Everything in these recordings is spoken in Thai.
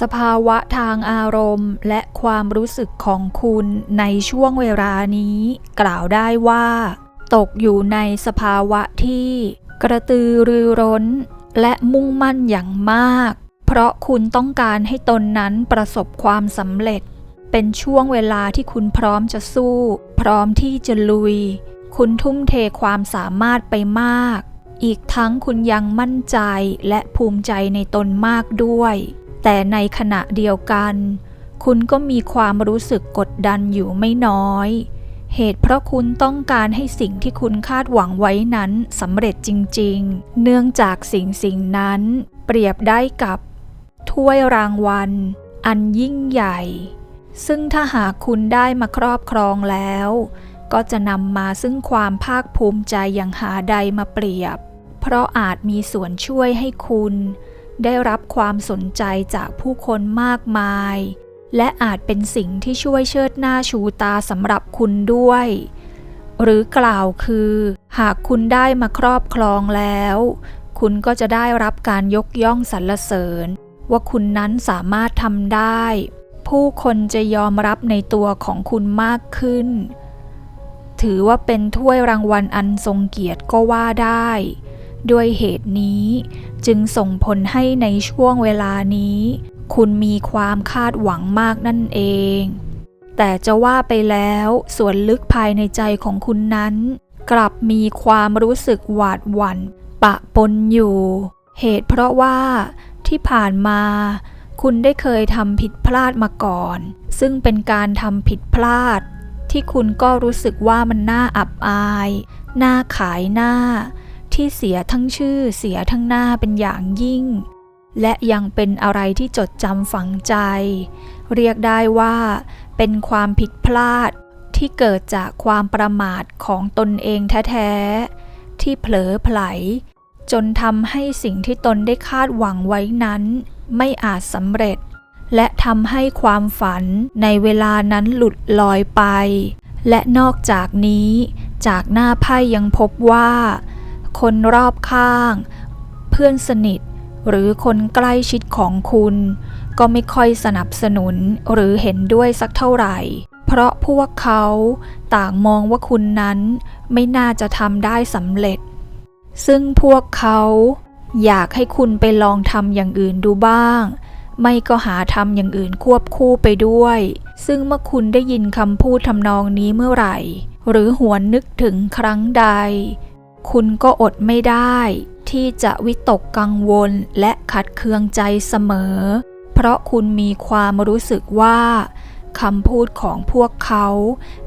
สภาวะทางอารมณ์และความรู้สึกของคุณในช่วงเวลานี้ กล่าวได้ว่า ตกอยู่ในสภาวะที่ กระตือรือร้น และมุ่งมั่นอย่างมาก เพราะคุณต้องการให้ตนนั้นประสบความสำเร็จ เป็นช่วงเวลาที่คุณพร้อมจะสู้ พร้อมที่จะลุย คุณทุ่มเทความสามารถไปมาก อีกทั้งคุณยังมั่นใจและภูมิใจในตนมากด้วย แต่ในขณะเดียวกัน คุณก็มีความรู้สึกกดดันอยู่ไม่น้อย เหตุเพราะคุณต้องการให้สิ่งที่คุณคาดหวังไว้นั้นสำเร็จจริง ๆ เนื่องจากสิ่งสิ่งนั้น เปรียบได้กับ ถ้วยรางวัล อันยิ่งใหญ่ ซึ่งถ้าหากคุณได้มาครอบครองแล้ว ก็จะนำมาซึ่งความภาคภูมิใจอย่างหาใดมาเปรียบ เพราะอาจมีส่วนช่วยให้คุณ ได้รับความสนใจจากผู้คนมากมาย และอาจเป็นสิ่งที่ช่วยเชิดหน้าชูตาสำหรับคุณด้วย หรือกล่าวคือ หากคุณได้มาครอบครองแล้ว คุณก็จะได้รับการยกย่องสรรเสริญ ว่าคุณนั้นสามารถทำได้ ผู้คนจะยอมรับในตัวของคุณมากขึ้น ถือว่าเป็นถ้วยรางวัลอันทรงเกียรติก็ว่าได้ ด้วยเหตุนี้จึงส่งผลให้ในช่วงเวลานี้ คุณมีความคาดหวังมากนั่นเอง แต่จะว่าไปแล้วส่วนลึกภายในใจของคุณนั้น กลับมีความรู้สึกหวาดหวั่นปะปนอยู่ เหตุเพราะว่าที่ผ่านมา คุณได้เคยทำผิดพลาดมาก่อน ซึ่งเป็นการทำผิดพลาด ที่คุณก็รู้สึกว่ามันน่าอับอาย น่าขายหน้า ที่เสียทั้งชื่อเสียทั้งหน้าเป็นอย่างยิ่ง และยังเป็นอะไรที่จดจำฝังใจ เรียกได้ว่า เป็นความผิดพลาดที่เกิดจากความประมาทของตนเองแท้ๆ ที่เผลอไผล จนทำให้สิ่งที่ตนได้คาดหวังไว้นั้น ไม่อาจสำเร็จ และทำให้ความฝันในเวลานั้นหลุดลอยไป และนอกจากนี้ จากหน้าไพ่ยังพบว่า คนรอบข้าง เพื่อนสนิท หรือคนใกล้ชิดของคุณ ก็ไม่ค่อยสนับสนุนหรือเห็นด้วยสักเท่าไหร่ เพราะพวกเขาต่างมองว่าคุณนั้นไม่น่าจะทำได้สำเร็จ ซึ่งพวกเขาอยากให้คุณไปลองทำอย่างอื่นดูบ้าง ไม่ก็หาทำอย่างอื่นควบคู่ไปด้วย ซึ่งเมื่อคุณได้ยินคำพูดทำนองนี้เมื่อไหร่ หรือหวนนึกถึงครั้งใด คุณก็อดไม่ได้ ที่จะวิตกกังวลและขัดเคืองใจเสมอ เพราะคุณมีความรู้สึกว่าคำพูดของพวกเขา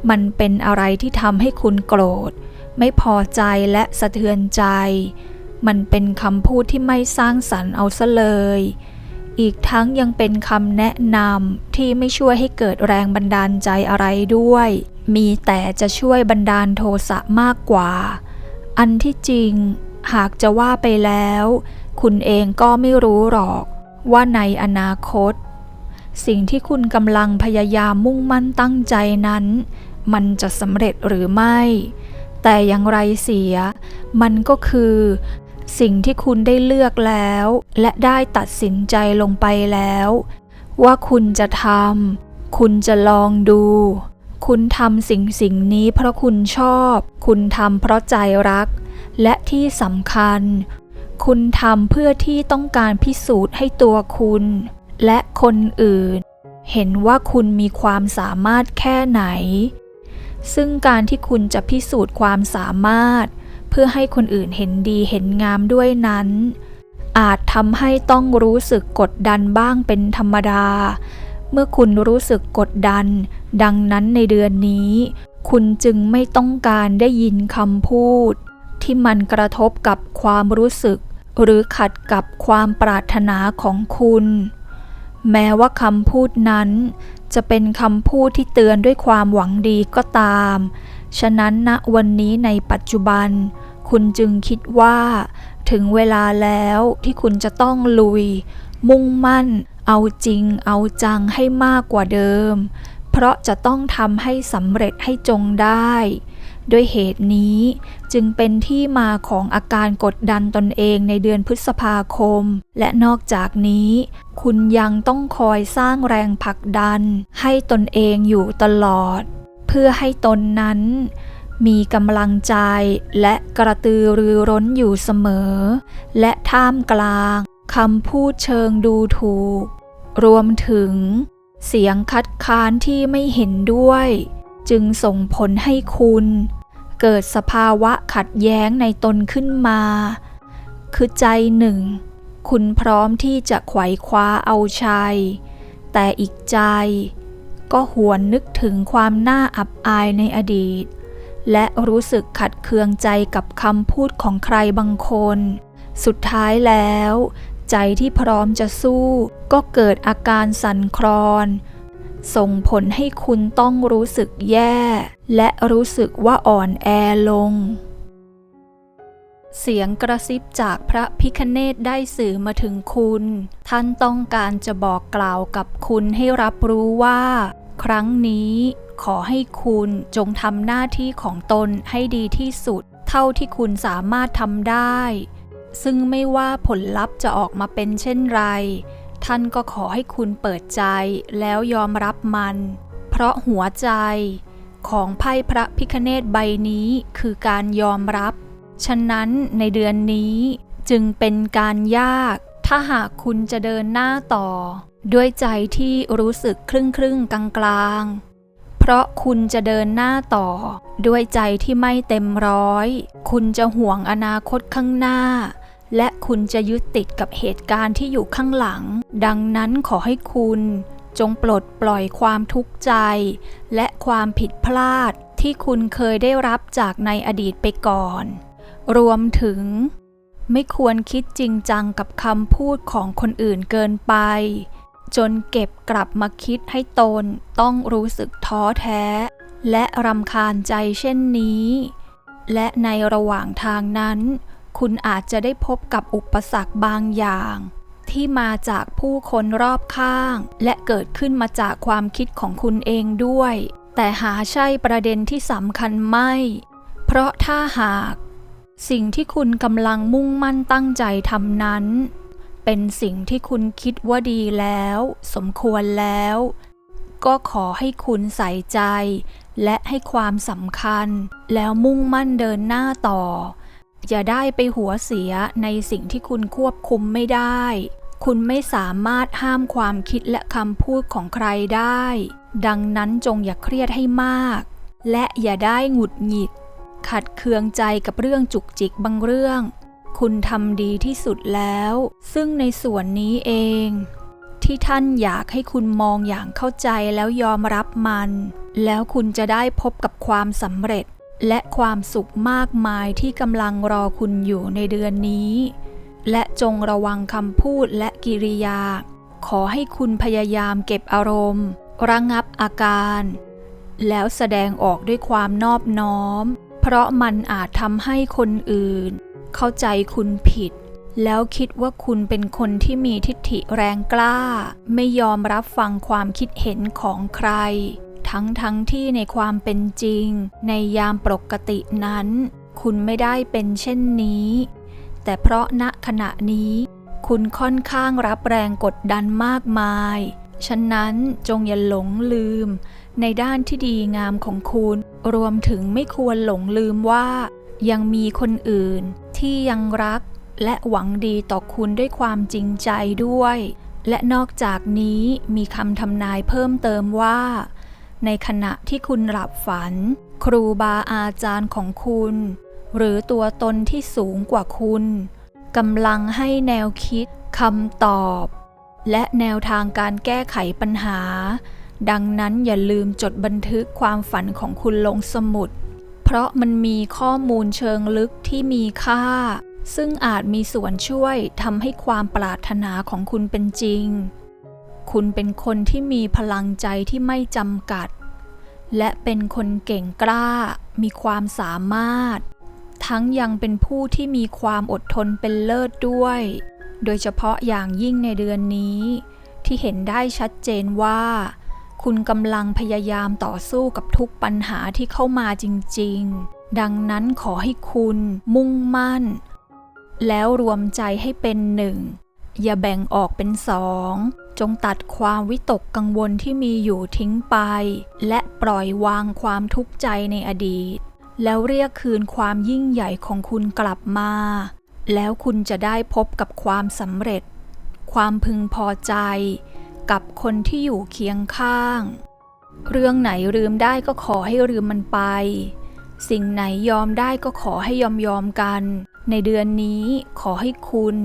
มันเป็นอะไรที่ทำให้คุณโกรธ ไม่พอใจและสะเทือนใจ มันเป็นคำพูดที่ไม่สร้างสรรค์เอาซะเลย อีกทั้งยังเป็นคำแนะนำที่ไม่ช่วยให้เกิดแรงบันดาลใจอะไรด้วย มีแต่จะช่วยบันดาลโทสะมากกว่า อันที่จริง หากจะว่าไปแล้ว คุณเองก็ไม่รู้หรอกว่าในอนาคต สิ่งที่คุณกำลังพยายามมุ่งมั่นตั้งใจนั้น มันจะสำเร็จหรือไม่ แต่อย่างไรเสีย มันก็คือ สิ่งที่คุณได้เลือกแล้ว และได้ตัดสินใจลงไปแล้ว ว่าคุณจะทำคุณจะลองดู คุณทำสิ่งสิ่งนี้เพราะคุณชอบ คุณทำเพราะใจรัก และที่สำคัญ คุณทำเพื่อที่ต้องการพิสูจน์ให้ตัวคุณ และคนอื่น เห็นว่าคุณมีความสามารถแค่ไหน ซึ่งการที่คุณจะพิสูจน์ความสามารถ เพื่อให้คนอื่นเห็นดีเห็นงามด้วยนั้นอาจทำให้ต้องรู้สึกกดดันบ้างเป็นธรรมดา เมื่อคุณรู้สึกกดดัน ดังนั้นในเดือนนี้ คุณจึงไม่ต้องการได้ยินคำพูด ที่มันกระทบกับความรู้สึก หรือขัดกับความปรารถนาของคุณ แม้ว่าคำพูดนั้น จะเป็นคำพูดที่เตือนด้วยความหวังดีก็ตาม ฉะนั้นณวันนี้ในปัจจุบัน คุณจึงคิดว่า ถึงเวลาแล้วที่คุณจะต้องลุย มุ่งมั่น เอาจริงเอาจังให้มากกว่าเดิม เพราะจะต้องทำให้สำเร็จให้จงได้ ด้วยเหตุนี้จึงเป็นที่มาของอาการกดดันตนเองในเดือนพฤษภาคม และนอกจากนี้ คุณยังต้องคอยสร้างแรงผลักดัน ให้ตนเองอยู่ตลอด เพื่อให้ตนนั้น มีกำลังใจและกระตือรือร้นอยู่เสมอ และท่ามกลาง คำพูดเชิงดูถูก รวมถึง เสียงคัดค้านที่ไม่เห็นด้วย จึงส่งผลให้คุณ เกิดสภาวะขัดแย้งในตนขึ้นมา คือใจหนึ่ง คุณพร้อมที่จะไขว่คว้าเอาชัย แต่อีกใจ ก็หวนนึกถึงความน่าอับอายในอดีต และรู้สึกขัดเคืองใจกับคำพูดของใครบางคนสุดท้ายแล้ว ใจที่พร้อมจะสู้ ก็เกิดอาการสั่นคลอน ส่งผลให้คุณต้องรู้สึกแย่ และรู้สึกว่าอ่อนแอลง เสียงกระซิบจากพระพิคเนตได้สื่อมาถึงคุณ ท่านต้องการจะบอกกล่าวกับคุณให้รับรู้ว่า ครั้งนี้ขอให้คุณจงทำหน้าที่ของตนให้ดีที่สุด เท่าที่คุณสามารถทำได้ ซึ่งไม่ว่าผลลัพธ์จะออกมาเป็นเช่นไร ท่านก็ขอให้คุณเปิดใจแล้วยอมรับมัน เพราะหัวใจของไพ่พระพิคเนตใบนี้คือการยอมรับ ฉะนั้นในเดือนนี้จึงเป็นการยาก ถ้าหากคุณจะเดินหน้าต่อ ด้วยใจที่รู้สึกครึ่งครึ่งกลางกลางๆเพราะคุณจะเดินหน้าต่อ ด้วยใจที่ไม่เต็มร้อย คุณจะห่วงอนาคตข้างหน้า และคุณจะยึดติดกับเหตุการณ์ที่อยู่ข้างหลัง ดังนั้นขอให้คุณจงปลดปล่อยความทุกข์ใจ และความผิดพลาดที่คุณเคยได้รับจากในอดีตไปก่อน รวมถึง ไม่ควรคิดจริงจังกับคำพูดของคนอื่นเกินไป จนเก็บกลับมาคิดให้ตนต้องรู้สึกท้อแท้ และรำคาญใจเช่นนี้ และในระหว่างทางนั้น คุณอาจจะได้พบกับอุปสรรคบางอย่าง ที่มาจากผู้คนรอบข้าง และเกิดขึ้นมาจากความคิดของคุณเองด้วย แต่หาใช่ประเด็นที่สำคัญไม่ เพราะถ้าหาก สิ่งที่คุณกำลังมุ่งมั่นตั้งใจทำนั้น เป็นสิ่งที่คุณคิดว่าดีแล้ว สมควรแล้ว ก็ขอให้คุณใส่ใจ และให้ความสำคัญ แล้วมุ่งมั่นเดินหน้าต่อ อย่าได้ไปหัวเสียในสิ่งที่คุณควบคุมไม่ได้ คุณไม่สามารถห้ามความคิดและคำพูดของใครได้ ดังนั้นจงอย่าเครียดให้มาก และอย่าได้หงุดหงิด ขัดเคืองใจกับเรื่องจุกจิกบางเรื่อง คุณทำดีที่สุดแล้ว ซึ่งในส่วนนี้เอง ที่ท่านอยากให้คุณมองอย่างเข้าใจแล้วยอมรับมัน แล้วคุณจะได้พบกับความสำเร็จ และความสุขมากมายที่กำลังรอคุณอยู่ในเดือนนี้ และจงระวังคำพูดและกิริยา ขอให้คุณพยายามเก็บอารมณ์ ระงับอาการ แล้วแสดงออกด้วยความนอบน้อม เพราะมันอาจทำให้คนอื่น เข้าใจคุณผิด แล้วคิดว่าคุณเป็นคนที่มีทิฐิแรงกล้า ไม่ยอมรับฟังความคิดเห็นของใคร ทั้งทั้งที่ในความเป็นจริง ในยามปกตินั้น คุณไม่ได้เป็นเช่นนี้ แต่เพราะณขณะนี้ คุณค่อนข้างรับแรงกดดันมากมาย ฉะนั้นจงอย่าหลงลืม ในด้านที่ดีงามของคุณ รวมถึงไม่ควรหลงลืมว่า ยังมีคนอื่นที่ยังรักและหวังดีต่อคุณด้วยความจริงใจด้วย และนอกจากนี้มีคำทำนายเพิ่มเติมว่า ในขณะที่คุณหลับฝัน ครูบาอาจารย์ของคุณ หรือตัวตนที่สูงกว่าคุณกำลังให้แนวคิดคำตอบ และแนวทางการแก้ไขปัญหา ดังนั้นอย่าลืมจดบันทึกความฝันของคุณลงสมุด เพราะมันมีข้อมูลเชิงลึกที่มีค่า ซึ่งอาจมีส่วนช่วยทำให้ความปรารถนาของคุณเป็นจริง คุณเป็นคนที่มีพลังใจที่ไม่จำกัด และเป็นคนเก่งกล้า มีความสามารถ ทั้งยังเป็นผู้ที่มีความอดทนเป็นเลิศด้วย โดยเฉพาะอย่างยิ่งในเดือนนี้ ที่เห็นได้ชัดเจนว่า คุณกำลังพยายามต่อสู้กับทุกปัญหาที่เข้ามาจริง ๆ ดังนั้นขอให้คุณมุ่งมั่น แล้วรวมใจให้เป็นหนึ่ง อย่าแบ่งออกเป็นสอง จงตัดความวิตกกังวลที่มีอยู่ทิ้งไป และปล่อยวางความทุกข์ใจในอดีต แล้วเรียกคืนความยิ่งใหญ่ของคุณกลับมา แล้วคุณจะได้พบกับความสำเร็จ ความพึงพอใจ กับคนที่อยู่เคียงข้าง เรื่องไหนลืมได้ก็ขอให้ลืมมันไป สิ่งไหนยอมได้ก็ขอให้ยอมยอมกัน ในเดือนนี้ขอให้คุณ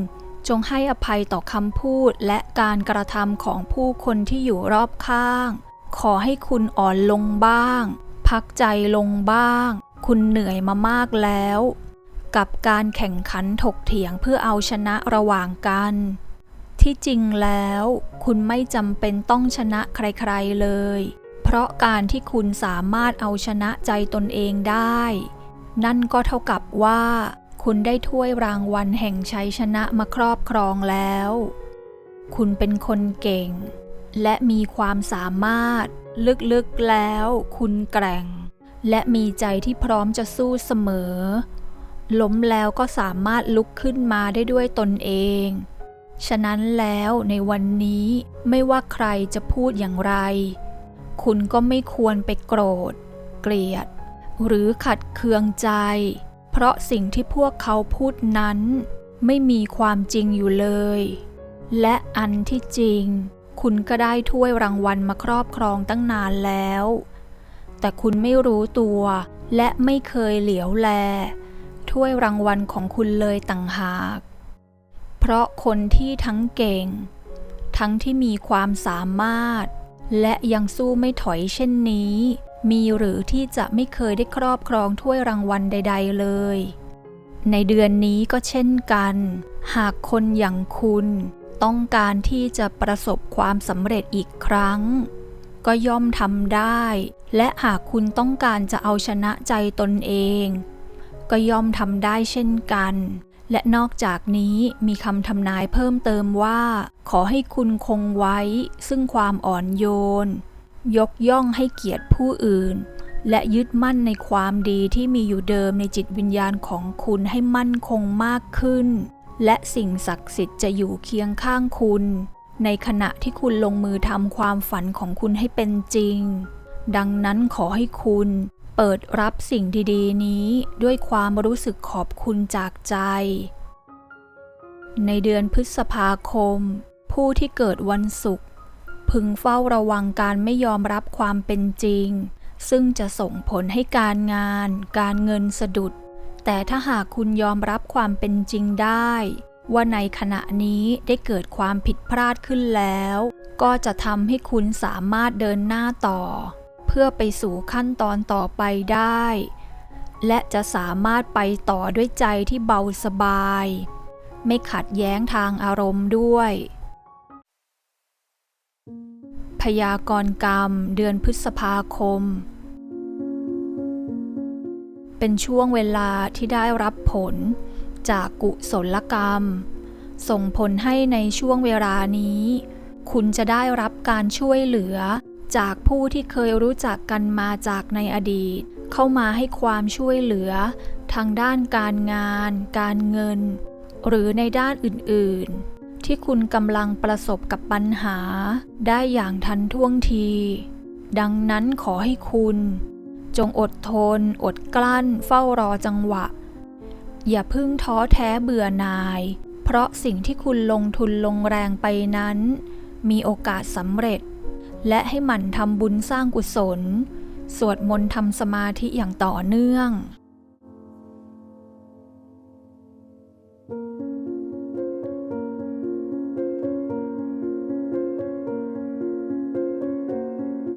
จงให้อภัยต่อคำพูดและการกระทำของผู้คนที่อยู่รอบข้าง ขอให้คุณอ่อนลงบ้าง พักใจลงบ้าง คุณเหนื่อยมามากแล้ว กับการแข่งขันถกเถียงเพื่อเอาชนะระหว่างกัน ที่จริงแล้ว คุณไม่จำเป็นต้องชนะใครๆเลย เพราะการที่คุณสามารถเอาชนะใจตนเองได้ นั่นก็เท่ากับว่า คุณได้ถ้วยรางวัลแห่งชัยชนะมาครอบครองแล้ว คุณเป็นคนเก่ง และมีความสามารถ ลึกๆแล้ว คุณแกร่ง และมีใจที่พร้อมจะสู้เสมอ ล้มแล้วก็สามารถลุกขึ้นมาได้ด้วยตนเอง ฉะนั้นแล้วในวันนี้ไม่ว่าใครจะพูดอย่างไร คุณก็ไม่ควรไปโกรธ เกลียด หรือขัดเคืองใจ เพราะสิ่งที่พวกเขาพูดนั้น ไม่มีความจริงอยู่เลย และอันที่จริง คุณก็ได้ถ้วยรางวัลมาครอบครองตั้งนานแล้ว แต่คุณไม่รู้ตัวและไม่เคยเหลียวแล ถ้วยรางวัลของคุณเลยต่างหาก เพราะคนที่ทั้งเก่ง ทั้งที่มีความสามารถ และยังสู้ไม่ถอยเช่นนี้ มีหรือที่จะไม่เคยได้ครอบครองถ้วยรางวัลใด ๆ เลย ในเดือนนี้ก็เช่นกัน หากคนอย่างคุณต้องการที่จะประสบความสำเร็จอีกครั้ง ก็ย่อมทำได้ และหากคุณต้องการจะเอาชนะใจตนเอง ก็ย่อมทำได้เช่นกัน และนอกจากนี้มีคำทำนายเพิ่มเติมว่า ขอให้คุณคงไว้ ซึ่งความอ่อนโยน ยกย่องให้เกียรติผู้อื่น และยึดมั่นในความดีที่มีอยู่เดิมในจิตวิญญาณของคุณให้มั่นคงมากขึ้น และสิ่งศักดิ์สิทธิ์จะอยู่เคียงข้างคุณ ในขณะที่คุณลงมือทำความฝันของคุณให้เป็นจริง ดังนั้นขอให้คุณเปิดรับสิ่งดีๆ นี้ด้วยความรู้สึกขอบคุณจากใจ ในเดือนพฤษภาคม ผู้ที่เกิดวันศุกร์ พึงเฝ้าระวังการไม่ยอมรับความเป็นจริง ซึ่งจะส่งผลให้การงาน การเงินสะดุด แต่ถ้าหากคุณยอมรับความเป็นจริงได้ ว่าในขณะนี้ได้เกิดความผิดพลาดขึ้นแล้ว ก็จะทำให้คุณสามารถเดินหน้าต่อ เพื่อไปสู่ขั้นตอนต่อไปได้ และจะสามารถไปต่อด้วยใจที่เบาสบาย ไม่ขัดแย้งทางอารมณ์ด้วย ยากรกรรม เดือนพฤษภาคม เป็นช่วงเวลาที่ได้รับผลจากกุศลกรรม ส่งผลให้ในช่วงเวลานี้ คุณจะได้รับการช่วยเหลือจากผู้ที่เคยรู้จักกันมาจากในอดีต เข้ามาให้ความช่วยเหลือ ทางด้านการงาน การเงิน หรือในด้านอื่นๆ ที่คุณกำลังประสบกับปัญหา ได้อย่างทันท่วงที ดังนั้นขอให้คุณ จงอดทน อดกลั้น เฝ้ารอจังหวะ อย่าพึ่งท้อแท้เบื่อหน่าย เพราะสิ่งที่คุณลงทุนลงแรงไปนั้น มีโอกาสสำเร็จ และให้หมั่นทำบุญสร้างกุศล สวดมนต์ทำสมาธิอย่างต่อเนื่อง